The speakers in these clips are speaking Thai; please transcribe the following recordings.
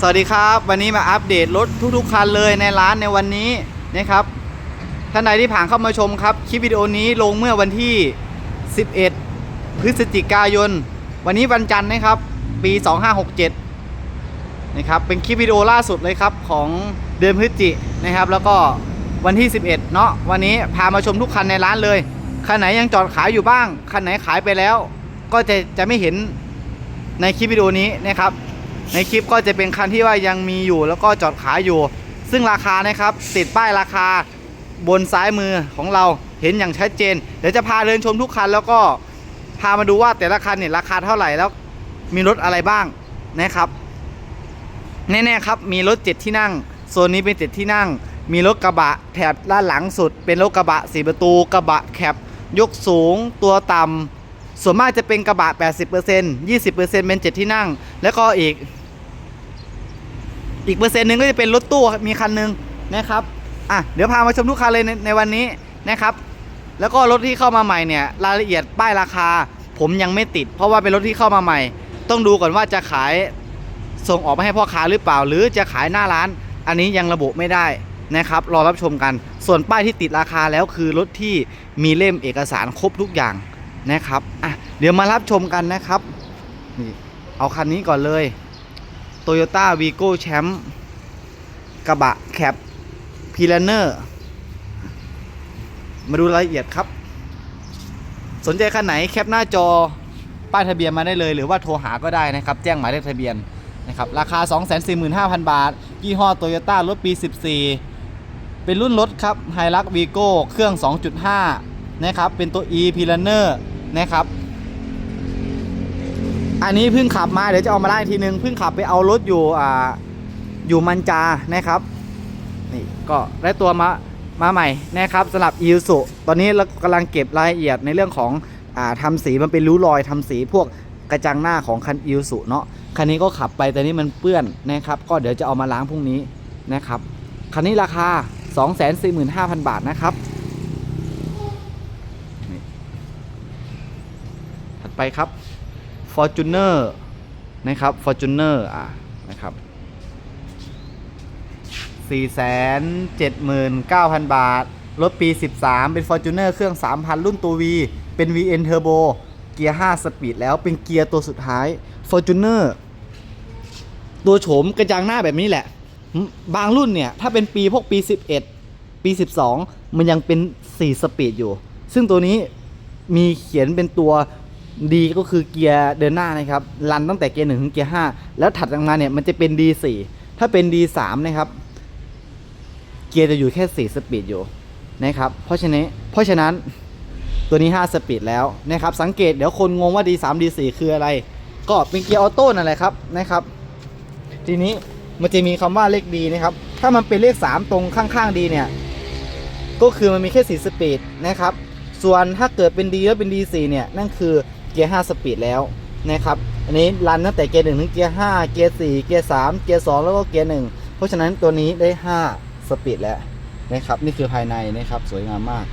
สวัสดีครับ วันนี้มาอัปเดตรถทุกๆคันเลยในร้านในวันนี้นะครับท่านใดที่ผ่านเข้ามาชมครับ คลิปวิดีโอนี้ลงเมื่อวันที่ 11 พฤศจิกายน วันนี้วันจันทร์นะครับ ปี 2567นะครับเป็นคลิปวิดีโอล่าสุดเลยครับของเดือนพฤศจินะครับ แล้วก็วันที่ 11 เนาะวันนี้พามาชมทุกคันในร้านเลยคันไหนยังจอดขายอยู่บ้างคันไหนขายไปแล้ว ก็จะจะไม่เห็นในคลิปวิดีโอนี้นะครับ ในคลิปก็จะเป็นคันที่ว่ายังมีอยู่แล้วก็จอดขายอยู่ ซึ่งราคานะครับติดป้ายราคาบนซ้ายมือของเราเห็นอย่างชัดเจน เดี๋ยวจะพาเดินชมทุกคันแล้วก็พามาดูว่าแต่ละคันเนี่ยราคาเท่าไหร่แล้วมีรถอะไรบ้างนะครับ แน่ๆครับมีรถ7ที่นั่งโซนนี้เป็น7ที่นั่ง มีรถกระบะแถบด้านหลังสุด เป็นรถกระบะ4ประตูกระบะแคปยกสูงตัวต่ำส่วนมากจะเป็นกระบะ 80% 20%เป็น7ที่นั่ง แล้วก็อีก อีกเปอร์เซ็นต์หนึ่งก็จะเป็นรถตู้มีคันหนึ่งนะครับอะเดี๋ยวพามาชมทุกคันเลยในในวันนี้นะครับ แล้วก็รถที่เข้ามาใหม่เนี่ยรายละเอียดป้ายราคา ผมยังไม่ติด เพราะว่าเป็นรถที่เข้ามาใหม่ ต้องดูก่อนว่าจะขายส่งออกไปให้พ่อค้าหรือเปล่า หรือจะขายหน้าร้าน อันนี้ยังระบุไม่ได้นะครับ รอรับชมกัน ส่วนป้ายที่ติดราคาแล้วคือรถที่มีเล่มเอกสารครบทุกอย่างนะครับอะเดี๋ยวมารับชมกันนะครับนี่เอาคันนี้ก่อนเลย Toyota Vigo Champ กระบะแคปพีลเนอร์มาดูรายละเอียดครับ สนใจคันไหนแคปหน้าจอป้ายทะเบียนมาได้เลย หรือว่าโทรหาก็ได้นะครับ แจ้งหมายเลขทะเบียนนะครับ ราคา 245,000 บาท ยี่ห้อ Toyota รถปี 14 เป็นรุ่นรถครับ h i l u x Vigo เครื่อง 2.5 นะครับ เป็นตัว E p i l a n e r นะครับ อันนี้เพิ่งขับมาเดี๋ยวจะเอามาไล่ทีนึงเพิ่งขับไปเอารถอยู่อ่าอยู่มันจานะครับนี่ก็ได้ตัวมามาใหม่นะครับสำหรับอีสุตอนนี้เรากำลังเก็บรายละเอียดในเรื่องของอ่าทำสีมันเป็นริ้รอยทำสีพวกกระจังหน้าของคันอีสุเนาะคันนี้ก็ขับไปแต่นี้มันเปื้อนนะครับก็เดี๋ยวจะเอามาล้างพรุ่งนี้นะครับคันนี้ราคา 245,000 บาทนะครับถัดไปครับ Fortuner นะครับ Fortuner อะนะครับ479,000 บาท รถปี 13 เป็น Fortuner เครื่อง 3,000 รุ่นตัว V เป็น VN Turbo เกียร์ 5 สปีดแล้วเป็นเกียร์ตัวสุดท้าย Fortuner ตัวโฉมกระจังหน้าแบบนี้แหละ บางรุ่นเนี่ย ถ้าเป็นปีพวกปี 11 ปี 12 มันยังเป็น 4 สปีดอยู่ ซึ่งตัวนี้มีเขียนเป็นตัว ดีก็คือเกียร์เดินหน้านะครับรันตั้งแต่เกียร์หนึ่งถึงเกียร์ห้าแล้วถัดลงมาเนี่ยมันจะเป็น D4 ถ้าเป็น D3 นะครับเกียร์จะอยู่แค่ 4 สปีดอยู่นะครับเพราะฉะนั้นเพราะฉะนั้นตัวนี้ 5 สปีดแล้วนะครับสังเกตเดี๋ยวคนงงว่า D3 D4 คืออะไร ก็เป็นเกียร์ออโต้นั่นแหละครับนะครับ ทีนี้มันจะมีคำว่าเลขดีนะครับ ถ้ามันเป็นเลข 3 ตรงข้างๆดีเนี่ย ก็คือมันมีแค่ 4 สปีดนะครับ ส่วนถ้าเกิดเป็น D แล้วเป็น D4 เนี่ย นั่นคือ กียร์5สปีดแล้วนะครับอันนี้รันตั้งแต่เกียร์1ถึงเกียร์5เกียร์4เกียร์3เกียร์2แล้วก็เกียร์1เพราะฉะนั้นตัวนี้ได้ 5 สปีดแล้วนะครับนี่คือภายในนะครับสวยงามมาก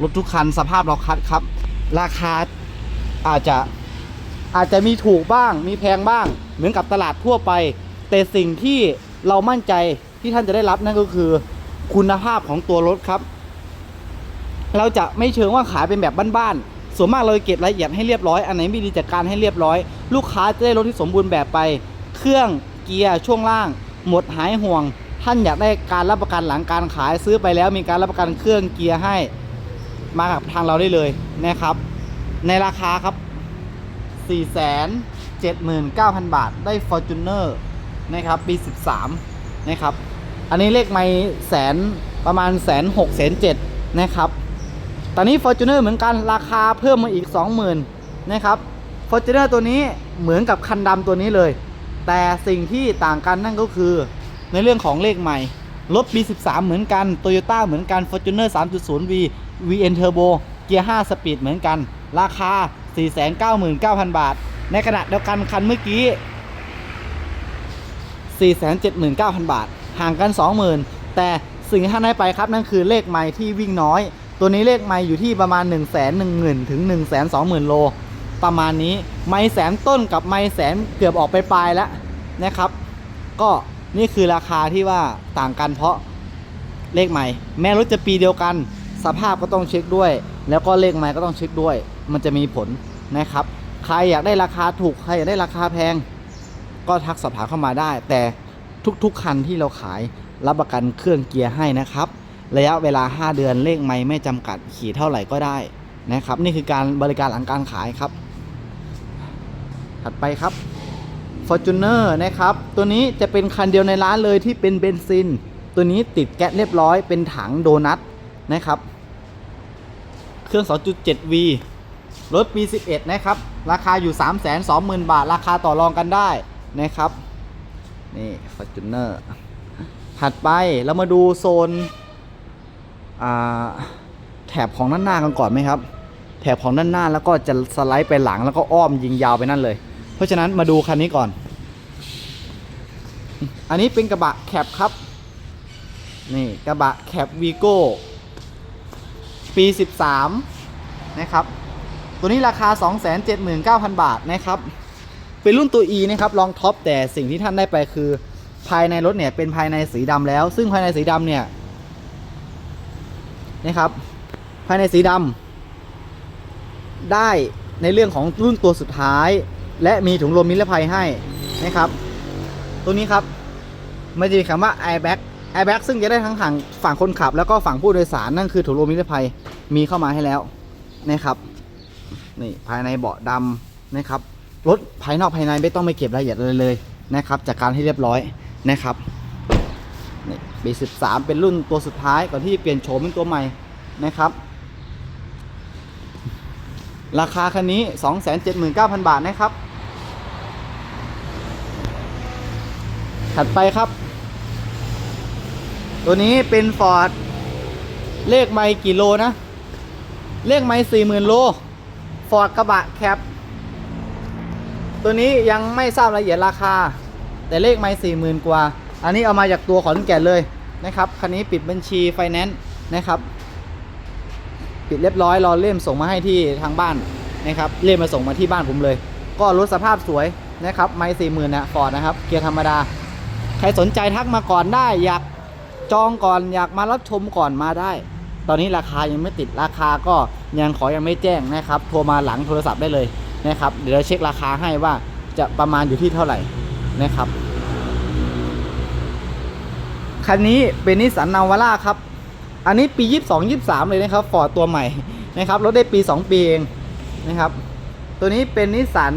รถทุกคันสภาพเราคัดครับ ราคาอาจจะอาจจะมีถูกบ้าง มีแพงบ้าง เหมือนกับตลาดทั่วไป แต่สิ่งที่เรามั่นใจที่ท่านจะได้รับนั่นก็คือ คุณภาพของตัวรถครับ เราจะไม่เชิงว่าขายเป็นแบบบ้านๆ ส่วนมากเราจะเก็บรายละเอียดให้เรียบร้อย อันไหนไม่ดีจัดการให้เรียบร้อย ลูกค้าจะได้รถที่สมบูรณ์แบบไป เครื่องเกียร์ช่วงล่าง หมดหายห่วง ท่านอยากได้การรับประกันหลังการขายซื้อไปแล้วมีการรับประกันเครื่องเกียร์ให้ มากับทางเราได้เลยนะครับ ในราคาครับ 479,000 บาทได้ Fortuner นะครับปี 13 นะครับ อันนี้เลขไม่แสนประมาณแสนหกแสนเจ็ดนะครับ ตอนนี้ Fortuner เหมือนกันราคาเพิ่มมาอีก 20,000นะครับ Fortuner ตัวนี้เหมือนกับคันดำตัวนี้เลย แต่สิ่งที่ต่างกันนั่นก็คือ ในเรื่องของเลขใหม่ รถปี 13 เหมือนกัน Toyota เหมือนกัน Fortuner 3.0V VN Turbo เกียร์ 5 สปีดเหมือนกัน ราคา 499,000 บาท ในขณะเดียวกันคันเมื่อกี้ 479,000 บาท ห่างกัน 20,000 แต่สิ่งที่ท่านได้ไปครับนั่นคือเลขไม้ที่วิ่งน้อย ตัวนี้เลขไม้อยู่ที่ประมาณ 1 1 0 0 0 0ถึง1 2 0 0 0 0 โล ประมาณนี้ไม้แสนต้นกับไม้แสนเกือบออกไปปลายแล้วนะครับ ก็นี่คือราคาที่ว่าต่างกันเพราะเลขใหม่ แม้รถจะปีเดียวกัน สภาพก็ต้องเช็คด้วย แล้วก็เลขใหม่ก็ต้องเช็คด้วย มันจะมีผลนะครับ ใครอยากได้ราคาถูกใครอยากได้ราคาแพง ก็ทักสอบถามเข้ามาได้ แต่ทุกๆคันที่เราขายรับประกันเครื่องเกียร์ให้นะครับ ระยะเวลา 5 เดือนเลขไม่ไม่จำกัดขี่เท่าไหร่ก็ได้นะครับ นี่คือการบริการหลังการขายครับ ถัดไปครับ Fortuner นะครับ ตัวนี้จะเป็นคันเดียวในร้านเลยที่เป็นเบนซิน ตัวนี้ติดแก๊สเรียบร้อยเป็นถังโดนัทนะครับ เครื่อง 2.7V รถปี 11 นะครับ ราคาอยู่ 320,000 บาท ราคาต่อรองกันได้นะครับ นี่ Fortuner ถัดไปเรามาดูโซน แถบของด้านหน้ากันก่อนไหมครับ แถบของด้านหน้าแล้วก็จะสไลด์ไปหลังแล้วก็อ้อมยิงยาวไปนั่นเลย เพราะฉะนั้นมาดูคันนี้ก่อน อันนี้เป็นกระบะแคปครับ นี่กระบะแคปวีโก้ปี 13 นะครับ ตัวนี้ราคา 279,000 บาทนะครับ เป็นรุ่นตัว E นะครับลองท็อปแต่สิ่งที่ท่านได้ไปคือ ภายในรถเนี่ยเป็นภายในสีดำแล้ว ซึ่งภายในสีดำเนี่ย นะครับ ภายในสีดำได้ในเรื่องของรุ่นตัวสุดท้าย และมีถุงลมนิรภัยให้นะครับ ตัวนี้ครับมันจะมีคำว่า airbag airbag ซึ่งจะได้ทั้งฝั่งฝั่งคนขับ แล้วก็ฝั่งผู้โดยสารนั่นคือถุงลมนิรภัยมีเข้ามาให้แล้วนะครับนี่ภายในเบาะดำนะครับรถภายนอกภายในไม่ต้องไปเก็บรายละเอียดเลยเลยนะครับ จากการให้เรียบร้อยนะครับ นี่ปี 13 เป็นรุ่นตัวสุดท้ายก่อนที่จะเปลี่ยนโฉมเป็นตัวใหม่นะครับ ราคาคันนี้ 279,000 บาทนะครับ ถัดไปครับ ตัวนี้เป็น Ford เลขไม่กี่โลนะ เลขไม่40,000โลฟอร์ดกระบะแคปตัวนี้ยังไม่ทราบรายละเอียดราคา แต่เลขไม่สี่หมื่นกว่า อันนี้เอามาจากตัวขอนแก่นเลยนะครับคันนี้ปิดบัญชีไฟแนนซ์นะครับ ปิดเรียบร้อยรอเล่มส่งมาให้ที่ทางบ้านนะครับเล่มมาส่งมาที่บ้านผมเลย ก็รถสภาพสวยนะครับไม่สี่หมื่นนะฟอร์ดนะครับเกียร์ธรรมดา ใครสนใจทักมาก่อนได้อยากจองก่อนอยากมารับชมก่อนมาได้ ตอนนี้ราคายังไม่ติดราคาก็ยังขอยังไม่แจ้งนะครับโทรมาหลังโทรศัพท์ได้เลยนะครับเดี๋ยวเช็คราคาให้ว่าจะประมาณอยู่ที่เท่าไหร่นะครับ คันนี้เป็นนิสสันนาวาร่าครับ อันนี้ปี 22 23 เลยนะครับฟอร์ดตัวใหม่นะครับรถได้ปี 2 ปีเองนะครับ ตัวนี้เป็นนิสสัน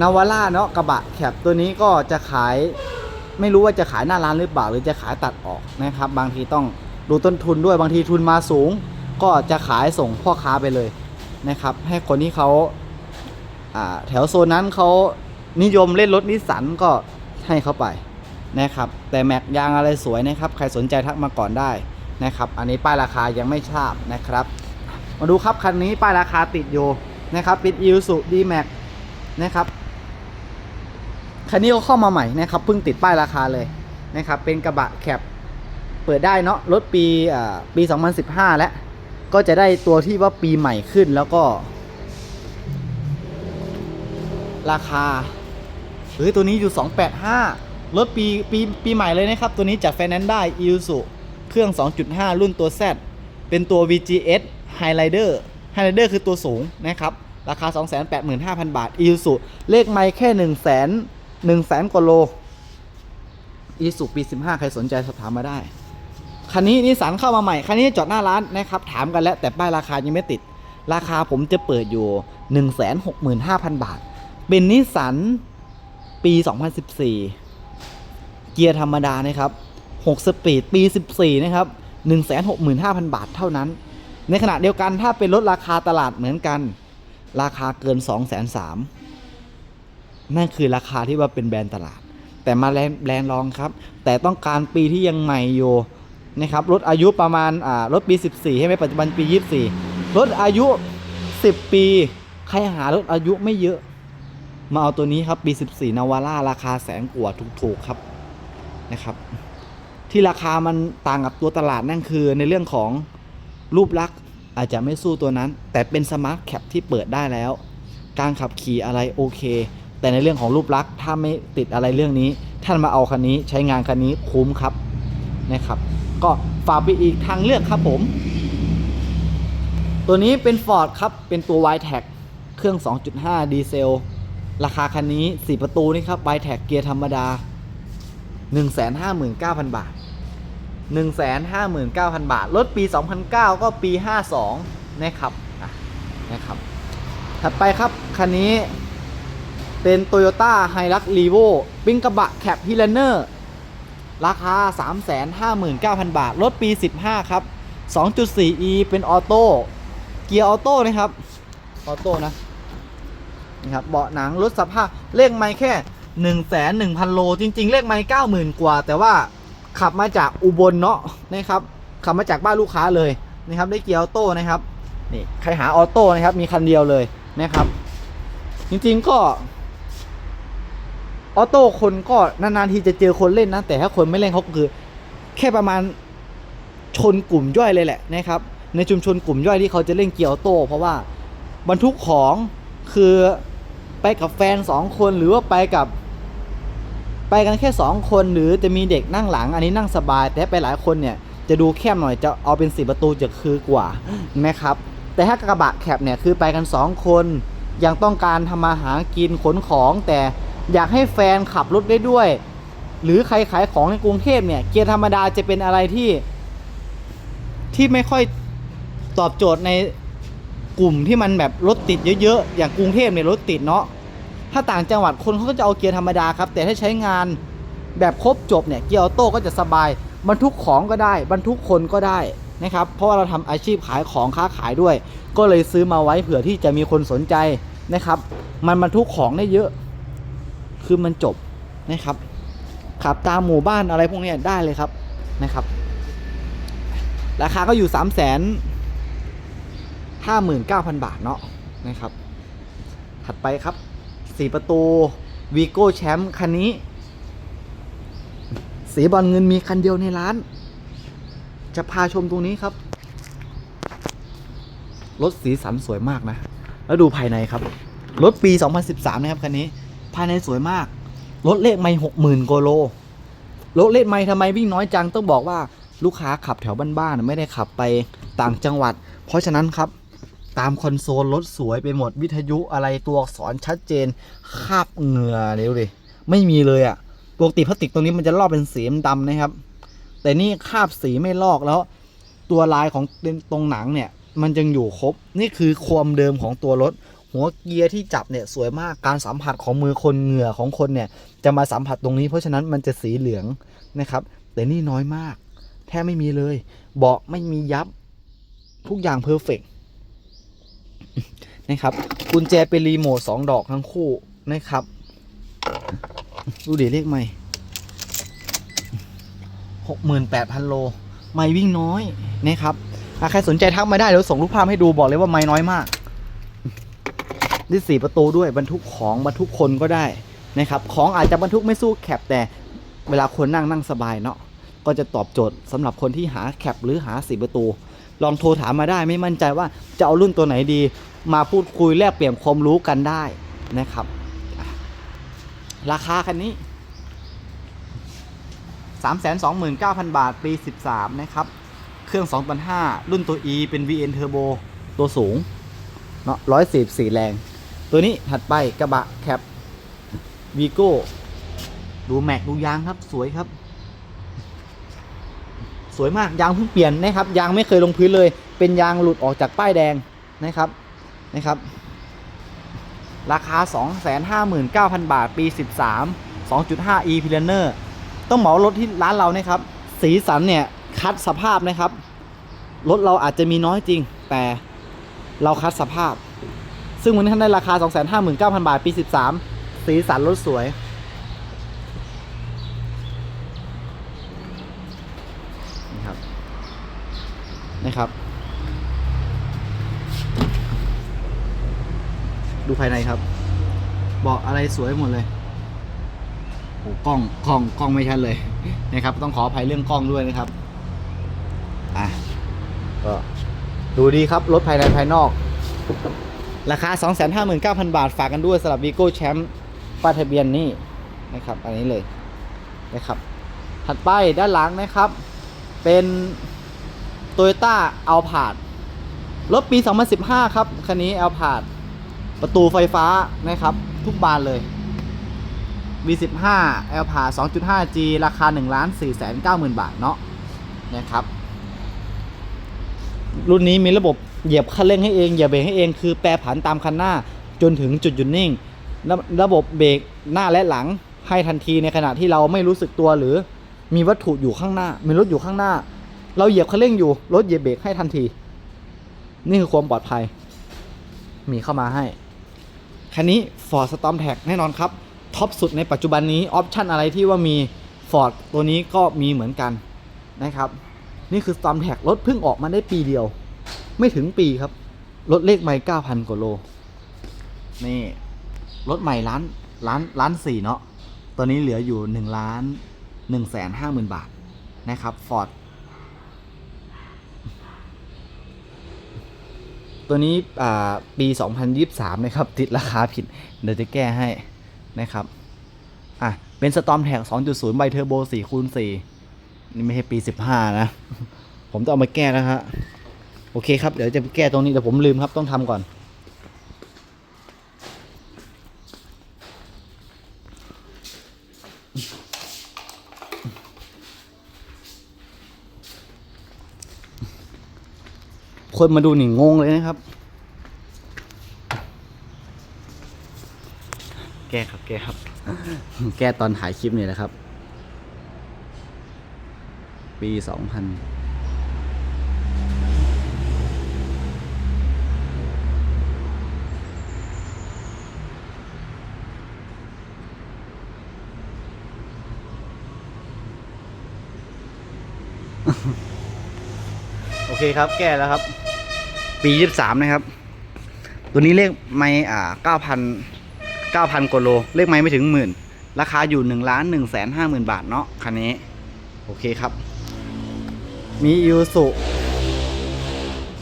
นาวาร่าเนาะกระบะแคปตัวนี้ก็จะขายไม่รู้ว่าจะขายหน้าร้านหรือเปล่า หรือจะขายตัดออกนะครับ บางทีต้องดูต้นทุนด้วยบางทีทุนมาสูง ก็จะขายส่งพ่อค้าไปเลยนะครับ ให้คนที่เขาแถวโซนนั้นเขานิยมเล่นรถนิสสันก็ให้เขาไป นะครับแต่แม็กยางอะไรสวยนะครับใครสนใจทักมาก่อนได้นะครับอันนี้ป้ายราคายังไม่ทราบนะครับ มาดูครับคันนี้ป้ายราคาติดอยู่นะครับเป็น i s u d m a x นะครับคันนี้ก็เข้ามาใหม่นะครับเพิ่งติดป้ายราคาเลยนะครับเป็นกระบะแคปเปิดได้เนาะรถปีอ่าปี 2015 แล้วก็จะได้ตัวที่ว่าปีใหม่ขึ้นแล้วก็ ราคาเฮ้ยตัวนี้อยู่ 285 รถปีปีปีใหม่เลยนะครับ ตัวนี้จากไฟแนนซ์ได้ i s u เครื่อง 2.5 รุ่นตัว Z เป็นตัว VGS Highlander Highlander คือตัวสูงนะครับ ราคา 285,000 บาท i s u เลขไม่แค่ 1 0 0 0 0 0 1 0 0 0 0กว่าโล i s u ปี 15 ใครสนใจสอบถามมาได้ คันนี้นิสสันเข้ามาใหม่ คันนี้จอดหน้าร้านนะครับ ถามกันแล้ว แต่ป้ายราคายังไม่ติด ราคาผมจะเปิดอยู่ 165,000 บาท เป็นนิสสันปี 2014 เกียร์ธรรมดานะครับ 6 สปีดปี 14 นะครับ 165,000 บาทเท่านั้น ในขณะเดียวกันถ้าเป็นรถราคาตลาดเหมือนกัน ราคาเกิน203,000นั่นคือราคาที่ว่าเป็นแบรนด์ตลาด แต่มาแลนด์แบรนด์รองครับ แต่ต้องการปีที่ยังใหม่อยู่นะครับรถอายุประมาณอ่ารถปี 14ใช่ไหมปัจจุบันปี 24 รถอายุ 10 ปี ใครหารถอายุไม่เยอะ มาเอาตัวนี้ครับปี 14 นาวาร่าราคาแสนกว่าถูกๆครับ นะครับ ที่ราคามันต่างกับตัวตลาดนั่นคือในเรื่องของรูปลักษณ์อาจจะไม่สู้ตัวนั้น แต่เป็นสมาร์ทแคปที่เปิดได้แล้ว การขับขี่อะไรโอเค แต่ในเรื่องของรูปลักษณ์ถ้าไม่ติดอะไรเรื่องนี้ ท่านมาเอาคันนี้ใช้งานคันนี้คุ้มครับนะครับ ก็ฝากไปอีกทางเลือกครับผม ตัวนี้เป็น Ford ครับ เป็นตัว y t e c เครื่อง 2.5 ดีเซล ราคาคันนี้ 4 ประตูนี่ครับ y t e c เกียร์ธรรมดา 159,000 บาท 159,000 บาท รถปี 2009 ก็ปี 52 นะครับนะครับ ถัดไปครับ คันนี้เป็น Toyota Hilux Revo เป็นกระบะแคป h i l l a n e r ราคา 359,000 บาท รถปี 15 ครับ 2.4e เป็นออโต้ เกียร์ออโต้นะครับ ออโต้นะนะครับ เบาะหนังรถสภาพเลขไม่แค่ 1 1 0 0 0 โล จริง ๆ เลขไม่90,000 กว่า แต่ว่าขับมาจากอุบลเนาะนะครับ ขับมาจากบ้านลูกค้าเลยนะครับ ได้เกียร์ออโต้นะครับ นี่ใครหาออโต้นะครับ มีคันเดียวเลยนะครับ จริงๆก็ออโต้คนก็นานๆทีจะเจอคนเล่นนะ แต่ถ้าคนไม่เล่นเขาคือ แค่ประมาณชนกลุ่มย่อยเลยแหละนะครับ ในชุมชนกลุ่มย่อยที่เขาจะเล่นเกียร์ออโต้เพราะว่าบรรทุกของคือไปกับแฟนสองคนหรือว่าไปกับ ไปกันแค่สองคนหรือจะมีเด็กนั่งหลัง อันนี้นั่งสบาย แต่ไปหลายคนเนี่ยจะดูแคบหน่อยจะเอาเป็นสี่ประตูจะคือกว่านะครับแต่ถ้ากระบะแคบเนี่ยคือไปกันสองคนยังต้องการทำมาหากินขนของ แต่อยากให้แฟนขับรถได้ด้วย หรือใครขายของในกรุงเทพเนี่ยเกียร์ธรรมดาจะเป็นอะไรที่ ที่ไม่ค่อยตอบโจทย์ในกลุ่มที่มันแบบรถติดเยอะๆ อย่างกรุงเทพเนี่ยรถติดเนาะ ถ้าต่างจังหวัดคนเขาก็จะเอาเกียร์ธรรมดาครับ แต่ถ้าใช้งานแบบครบจบเนี่ยเกียร์ออโต้ก็จะสบาย บรรทุกของก็ได้ บรรทุกคนก็ได้นะครับ เพราะว่าเราทำอาชีพขายของค้าขายด้วย ก็เลยซื้อมาไว้เผื่อที่จะมีคนสนใจนะครับ มันบรรทุกของได้เยอะ คือมันจบนะครับ ขับตามหมู่บ้านอะไรพวกนี้ได้เลยครับนะครับ ราคาก็อยู่3 5 9 0 0 0บาทเนาะนะครับ ถัดไปครับ 4ประตูวีโก้แชมป์คันนี้ สีบอลเงินมีคันเดียวในร้าน จะพาชมตรงนี้ครับ รถสีสันสวยมากนะ แล้วดูภายในครับ รถปี 2013 นะครับคันนี้ ภายในสวยมาก รถเลขไม่หกหมื่นกโล รถเลขไม่ทำไมวิ่งน้อยจังต้องบอกว่าลูกค้าขับแถวบ้านๆไม่ได้ขับไปต่างจังหวัด เพราะฉะนั้นครับ ตามคอนโซลรถสวยไปหมดวิทยุอะไรตัวอักษรชัดเจนคาบเหงื่อเดี๋ยวดิไม่มีเลยอะ่ะปกติพลาสติกตรงนี้มันจะลอกเป็นสีดำนะครับ แต่นี่คาบสีไม่ลอกแล้ว ตัวลายของตรงหนังเนี่ย มันยังอยู่ครบ นี่คือความเดิมของตัวรถ หัวเกียร์ที่จับเนี่ยสวยมากการสัมผัสของมือคนเหงื่อของคนเนี่ย จะมาสัมผัสตรงนี้เพราะฉะนั้นมันจะสีเหลืองนะครับ แต่นี่น้อยมาก แทบไม่มีเลย เบาะไม่มียับ ทุกอย่างเพอร์เฟก นะครับกุญแจเป็นรีโมทสองดอกทั้งคู่นะครับ ดูเดี๋ยวเลขใหม่หกหมื่นแปดพันโล ไม่วิ่งน้อยนะครับใครสนใจทักมาได้เดี๋ยวส่งรูปภาพให้ดูบอกเลยว่าไม่น้อยมากนี่สี่ประตูด้วยบรรทุกของบรรทุกคนก็ได้นะครับ ของอาจจะบรรทุกไม่สู้แคปแต่เวลาคนนั่งนั่งสบายเนาะก็จะตอบโจทย์สำหรับคนที่หาแคปหรือหาสี่ประตู ลองโทรถามมาได้ไม่มั่นใจว่าจะเอารุ่นตัวไหนดี มาพูดคุยแลกเปลี่ยนความรู้กันได้นะครับ ราคาคันนี้ 329,000 บาท ปี 13 นะครับ เครื่อง2ตัน5รุ่นตัว E เป็น VN Turbo ตัวสูงเนาะ144 แรง ตัวนี้ถัดไปกระบะแคปวีโก้ดูแม็กดูยางครับสวยครับ สวยมากยางเพิ่งเปลี่ยนนะครับ ยางไม่เคยลงพื้นเลย เป็นยางหลุดออกจากป้ายแดงนะครับนะครับ ราคา 259,000 บาท ปี 13 2.5 e p l a n e r ต้องเหมารถที่ร้านเรานะครับ สีสันเนี่ยคัดสภาพนะครับ รถเราอาจจะมีน้อยจริง แต่เราคัดสภาพ ซึ่งวันนี้ท่านได้ราคา 259,000 บาท ปี 13 สีสันรถสวย นะครับ นะครับ ดูภายในครับ เบาะอะไรสวยหมดเลยโอ้กล้องกล้องกล้องไม่ชัดเลยนะครับ ต้องขออภัยเรื่องกล้องด้วยนะครับอะก็ดูดีครับ รถภายในภายนอก ราคา 259,000 บาท ฝากกันด้วยสำหรับ Vigo Champ ป้ายทะเบียนนี่นะครับ อันนี้เลยนะครับ ถัดไปด้านหลังนะครับ เป็น โตโยต้าอัลพาดรถปี 2015 ครับ คันนี้อัลพาดประตูไฟฟ้านะครับ ทุกบานเลย V15 L ผ่า 2.5G ราคา 1 4 9 0 0 0 0 บาทเนาะนะครับ รุ่นนี้มีระบบเหยียบคันเร่งให้เอง เหยียบเบรกให้เอง คือแปรผันตามคันหน้าจนถึงจุดหยุดนิ่ง ระระบบเบรกหน้าและหลังให้ทันทีในขณะที่เราไม่รู้สึกตัวหรือมีวัตถุอยู่ข้างหน้า มีรถอยู่ข้างหน้า เราเหยียบคันเร่งอยู่ รถเหยียบเบรกให้ทันที นี่คือความปลอดภัย มีเข้ามาให้ คันนี้ Ford Storm Tag แน่นอนครับ ท็อปสุดในปัจจุบันนี้ ออปชันอะไรที่ว่ามี Ford ตัวนี้ก็มีเหมือนกันนะครับ นี่คือ Storm Tag รถเพิ่งออกมาได้ปีเดียว ไม่ถึงปีครับ รถเลขไม่9,000กว่าโล นี่ รถใหม่ล้านล้านล้านสี่เนาะ ตอนนี้เหลืออยู่1ล้าน1แสนห้าหมื่นบาทนะครับ Ford ตัวนี้อ่าปี 2023 นะครับ ติดราคาผิด เดี๋ยวจะแก้ให้นะครับอะเป็นสตอมแท็ก2.0 ใบเทอร์โบ4คูณ4นี่ไม่ใช่ปี 15 นะ ผมต้องเอามาแก้นะฮะโอเคครับ เดี๋ยวจะแก้ตรงนี้เดี๋ยวผมลืมครับต้องทำก่อน คนมาดูหนิงงเลยนะครับ แก้ครับแก้ครับ แก้ตอนถ่ายคลิปนี่แหละครับ ปีสองพันโอเคครับ แก้แล้วครับ ปียี่สามนะครับ ตัวนี้เลขไม่อ่าเก้าพันเก้าพันกว่าโล เลขไม่ไม่ถึงหมื่น ราคาอยู่หนึ่งล้านหนึ่งแสนห้าหมื่นบาทเนาะคันนี้ โอเคครับ มียูสุ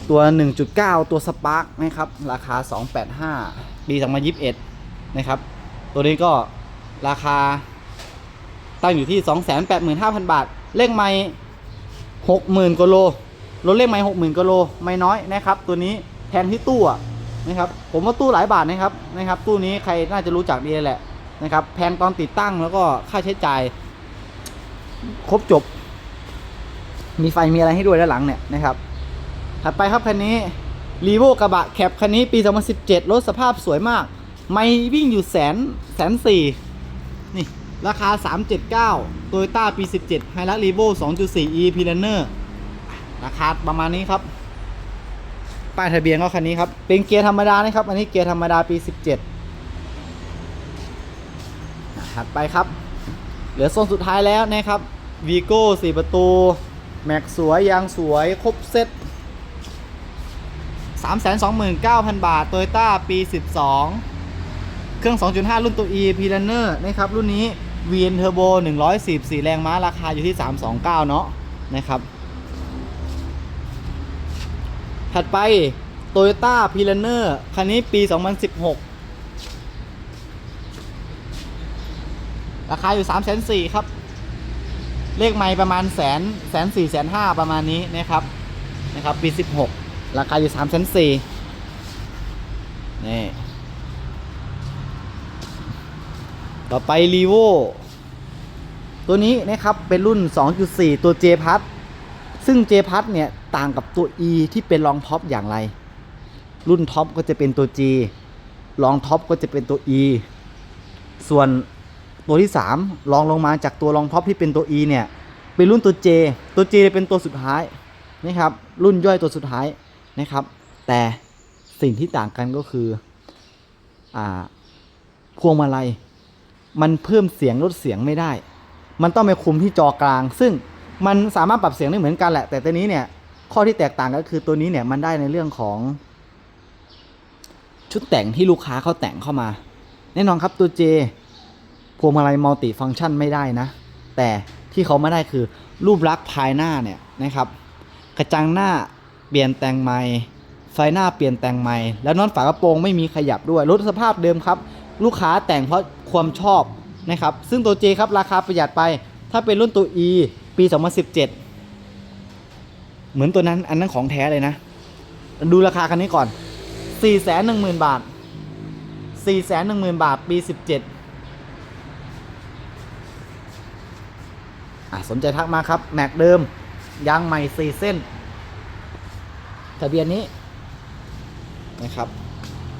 ตัว 1.9 ตัวสปาร์กนะครับ ราคา 285 ปี2021 นะครับ ตัวนี้ก็ราคาตั้งอยู่ที่ 285,000 บาท เลขไม่60,000กว่าโล รถเลขไม่60,000กว่าโลไม่น้อยนะครับ ตัวนี้แพงที่ตู้อะนะครับผมว่าตู้หลายบาทนะครับนะครับ ตู้นี้ใครน่าจะรู้จักดีแหละนะครับ แพงตอนติดตั้งแล้วก็ค่าใช้จ่าย ครบจบ มีไฟมีอะไรให้ด้วยด้านหลังเนี่ยนะครับถัดไปครับคันนี้รีโวกระบะแคปคันนี้ปี 2017 รถสภาพสวยมาก ไม่วิ่งอยู่แสนแสนสี่นี่ ราคา 379โตโยต้าปี 17ไฮรักรีโว2.4 e p l a n e r ราคาประมาณนี้ครับ ป้ายทะเบียนก็คันนี้ครับ เป็นเกียร์ธรรมดานะครับ อันนี้เกียร์ธรรมดาปี 17ถัดไปครับ เหลือโซนสุดท้ายแล้วนะครับวีโก้4ประตู แม็กสวย ยางสวย ครบเซ็ต329,000 บาท โตโยต้าปี 12 เครื่อง 2.5 รุ่นตัว E p l a n e r นะครับ รุ่นนี้ VN Turbo 114แรงม้า ราคาอยู่ที่ 329 เนาะนะครับ ถัดไป Toyota p i l a n e r คันนี้ปี 2016 ราคาอยู่ 3 4 0 0 0ครับ เลขไม่ประมาณแสนแสนสี่แสนห้าประมาณนี้นะครับนะครับปี 16 ราคาอยู่3 4 0 0 0นี่ ต่อไป r ีโวตัวนี้นะครับเป็นรุ่น 2.4 ตัว J พัทซึ่ง J พัทเนี่ย ต่างกับตัว E ที่เป็นรองท็อปอย่างไร รุ่นท็อปก็จะเป็นตัว G รองท็อปก็จะเป็นตัว E ส่วนตัวที่ 3 รองลงมาจากตัวรองท็อปที่เป็นตัว E เนี่ยเป็นรุ่นตัว J ตัว J เป็นตัวสุดท้ายนะครับรุ่นย่อยตัวสุดท้ายนะครับ แต่สิ่งที่ต่างกันก็คืออ่าพวงมาลัยมันเพิ่มเสียงลดเสียงไม่ได้ มันต้องไปคุมที่จอกลาง ซึ่งมันสามารถปรับเสียงได้เหมือนกันแหละ แต่ตัวนี้เนี่ย ข้อที่แตกต่างก็คือตัวนี้เนี่ยมันได้ในเรื่องของ ชุดแต่งที่ลูกค้าเขาแต่งเข้ามา แน่นอนครับตัว J พวงมาลัยมัลติฟังก์ชันไม่ได้นะ แต่ที่เขาไม่ได้คือรูปลักษณ์ภายหน้าเนี่ยนะครับ กระจังหน้าเปลี่ยนแต่งใหม่ไฟหน้าเปลี่ยนแต่งใหม่ แล้วนอตฝากระโปรงไม่มีขยับด้วยรถสภาพเดิมครับ ลูกค้าแต่งเพราะความชอบนะครับ ซึ่งตัว J ครับราคาประหยัดไป ถ้าเป็นรุ่นตัว E ปี 2017 เหมือนตัวนั้นอันนั้นของแท้เลยนะ ดูราคาคันนี้ก่อน 410,000 บาท 410,000 บาท ปี 17อะสนใจทักมาครับ แม็กเดิม ยางใหม่ 4 เส้น ทะเบียนนี้นะครับ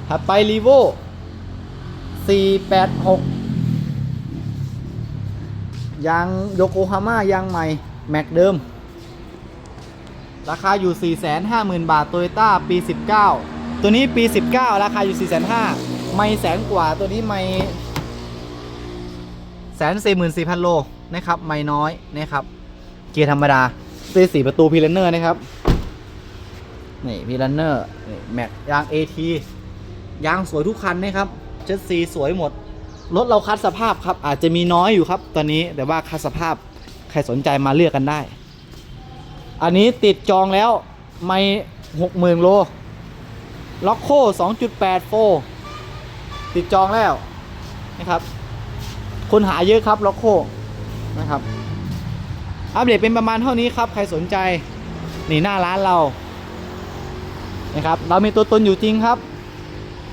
ถัดไปรีโว486 ยางโยโกฮาม่ายางใหม่ แม็กเดิม ราคาอยู่ 450,000 บาทโตโยต้าปี 19 ตัวนี้ปี 19 ราคาอยู่ 450,000ไม่แสนกว่าตัวนี้ไม่แสนสี่หมื่นสี่พันโลนะครับ ไม่น้อยนะครับ เกียร์ธรรมดาตีสี่ประตูพีเลนเนอร์นะครับ นี่พีเลนเนอร์นี่แม็กยาง AT ยางสวยทุกคันนะครับ เจ็ดสีสวยหมด รถเราคัดสภาพครับ อาจจะมีน้อยอยู่ครับ ตอนนี้แต่ว่าคัดสภาพใครสนใจมาเลือกกันได้ อันนี้ติดจองแล้วไม่หกหมื่นโลล็อกโค้2.8โฟติดจองแล้วนะครับ คนหาเยอะครับล็อกโค้นะครับ อัปเดตเป็นประมาณเท่านี้ครับ ใครสนใจ นี่หน้าร้านเรานะครับ เรามีตัวตนอยู่จริงครับ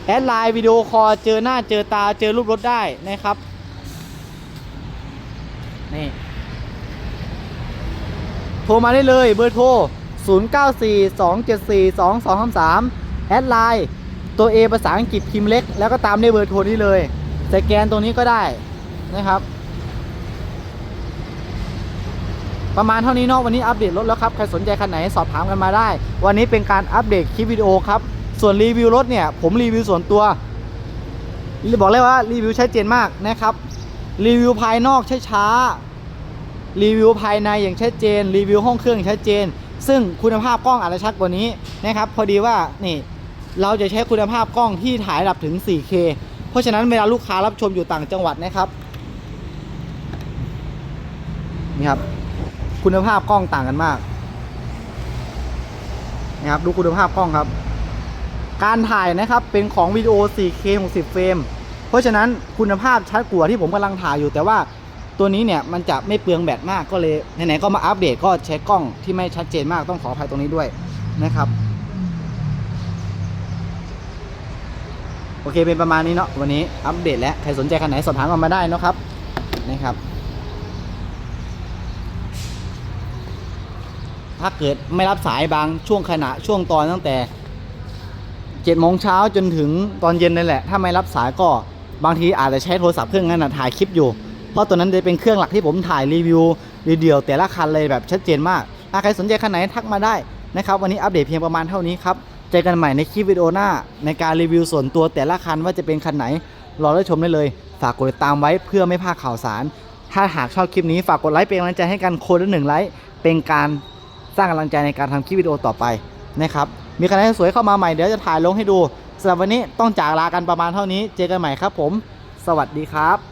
แอดไลน์วิดีโอคอลเจอหน้าเจอตาเจอรูปรถได้นะครับ นี่ โทรมาได้เลยเบอร์โทร 0942742233 แอดไลน์ตัว A ภาษาอังกฤษพิมพ์เล็ก แล้วก็ตามด้วยเบอร์โทรนี้เลย สแกนตรงนี้ก็ได้นะครับ ประมาณเท่านี้เนาะวันนี้อัปเดตรถแล้วครับ ใครสนใจคันไหนสอบถามกันมาได้ วันนี้เป็นการอัปเดตคลิปวิดีโอครับ ส่วนรีวิวรถเนี่ย ผมรีวิวส่วนตัวบอกเลยว่ารีวิวชัดเจนมากนะครับ รีวิวภายนอกช้าๆ รีวิวภายในอย่างชัดเจน รีวิวห้องเครื่องอย่างชัดเจน ซึ่งคุณภาพกล้องอาจจะชัดกว่านี้นะครับ พอดีว่านี่เราจะใช้คุณภาพกล้องที่ถ่ายระดับถึง 4K เพราะฉะนั้นเวลาลูกค้ารับชมอยู่ต่างจังหวัดนะครับนี่ครับคุณภาพกล้องต่างกันมากนะครับดูคุณภาพกล้องครับ การถ่ายนะครับเป็นของวิดีโอ 4K 60 เฟรม เพราะฉะนั้นคุณภาพชัดกว่าที่ผมกำลังถ่ายอยู่แต่ว่า ตัวนี้เนี่ยมันจะไม่เปลืองแบตมากก็เลยไหนๆก็มาอัปเดตก็ใช้กล้องที่ไม่ชัดเจนมากต้องขออภัยตรงนี้ด้วยนะครับ โอเคเป็นประมาณนี้เนาะวันนี้อัปเดตแล้วใครสนใจคันไหนสอบถามกันมาได้นะครับนะครับ ถ้าเกิดไม่รับสายบางช่วงขณะช่วงตอนตั้งแต่เจ็ดโมงเช้าจนถึงตอนเย็นนั่นแหละ ถ้าไม่รับสายก็บางทีอาจจะใช้โทรศัพท์เครื่องนั้นนะถ่ายคลิปอยู่ เพราะตัวนั้นจะเป็นเครื่องหลักที่ผมถ่ายรีวิวเดียวแต่ละคันเลยแบบชัดเจนมากถ้าใครสนใจคันไหนทักมาได้นะครับวันนี้อัปเดตเพียงประมาณเท่านี้ครับเจอกันใหม่ในคลิปวิดีโอหน้า ในการรีวิวส่วนตัวแต่ละคันว่าจะเป็นคันไหน รอได้ชมได้เลย ฝากกดติดตามไว้เพื่อไม่พลาดข่าวสาร ถ้าหากชอบคลิปนี้ฝากกดไลค์เป็นกำลังใจให้กันคนละหนึ่งไลค์เป็นการสร้างกำลังใจในการทำคลิปวิดีโอต่อไปนะครับมีคะแนนสวยเข้ามาใหม่เดี๋ยวจะถ่ายลงให้ดูสำหรับวันนี้ต้องจากลากันประมาณเท่านี้ เจอกันใหม่ครับผม สวัสดีครับ